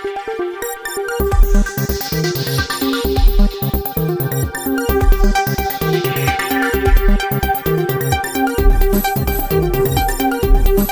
Thank you.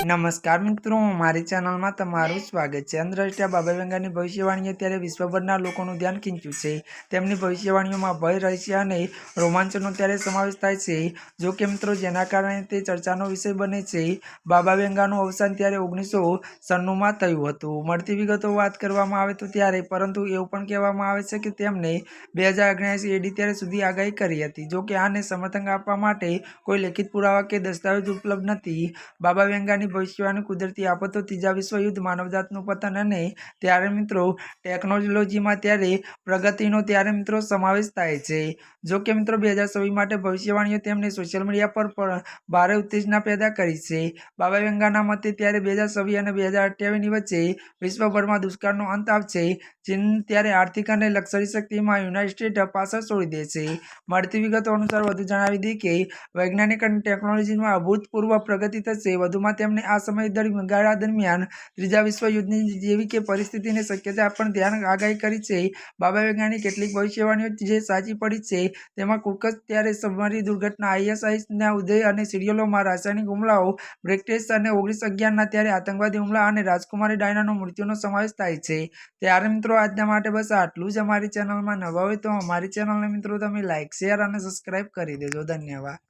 નમસ્કાર મિત્રો મારી ચેનલમાં તમારું સ્વાગત છે. આંતરરાષ્ટ્રીય બાબા વેંગાની ભવિષ્યવાણીએ ત્યારે વિશ્વભરના લોકોનું ધ્યાન ખીંચ્યું છે. તેમની ભવિષ્યવાણીઓમાં ભય રહસ્ય અને રોમાંચનો ત્યારે સમાવેશ થાય છે. જો કે મિત્રો જેના કારણે તે ચર્ચાનો વિષય બને છે બાબા વેંગાનું અવસાન ત્યારે ઓગણીસો સન્નુંમાં થયું હતું. મળતી વિગતો વાત કરવામાં આવે તો ત્યારે પરંતુ એવું પણ કહેવામાં આવે છે કે તેમને બે હજાર ઓગણસી એડી ત્યારે સુધી આગાહી કરી હતી. જો કે આને સમર્થન આપવા માટે કોઈ લેખિત પુરાવા કે દસ્તાવેજ ઉપલબ્ધ નથી. બાબા વેંગાની ભવિષ્યવાણી કુદરતી આફતો ત્રીજા વિશ્વયુદ્ધ માનવજાતનું પતન અને ત્યારે મિત્રો ટેકનોલોજીમાં ત્યારે પ્રગતિનો ત્યારે મિત્રો સમાવેશ થાય છે. જો કે મિત્રો બે હજાર છવ્વીસ માટે ભવિષ્યવાણીઓ તેમને સોશિયલ મીડિયા પર પણ ભારે ઉત્તેજના પેદા કરી છે. બાબા વેંગાના મતે ત્યારે બે હજાર છવ્વીસ અને બે હજાર અઠ્યાવીસની વચ્ચે વિશ્વભરમાં દુષ્કાળનો અંત આવશે ચીન ત્યારે આર્થિક અને લક્ઝરી શક્તિમાં યુનાઇટેડ સ્ટેટ પાછળ છોડી દે છે. મળતી વિગતો અનુસાર વધુ જણાવી દઈએ કે વૈજ્ઞાનિક અને ટેકનોલોજીમાં અભૂતપૂર્વ પ્રગતિ થશે. વધુમાં તેમણે આ સમય દરમિયાન ગાળા દરમિયાન ત્રીજા વિશ્વયુદ્ધની જેવી કે પરિસ્થિતિની શક્યતા પણ ધ્યાન આગાહી કરી છે. બાબા વેગાની કેટલીક ભવિષ્યવાણીઓ જે સાચી પડી છે તેમાં કુકસ ત્યારે સબમરી દુર્ઘટના, આઈએસઆઈના ઉદય અને સિરિયલોમાં રાસાયણિક હુમલાઓ બ્રેકટેસ્ટ અને ઓગણીસ અગિયારના ત્યારે આતંકવાદી હુમલા અને રાજકુમારી ડાયનાનો મૃત્યુનો સમાવેશ થાય છે. ત્યારે મિત્રો આજના માટે બસ આટલું જ અમારી ચેનલમાં નવા હોય તો અમારી ચેનલને મિત્રો તમે લાઇક શેર અને સબસ્ક્રાઇબ કરી દેજો. ધન્યવાદ.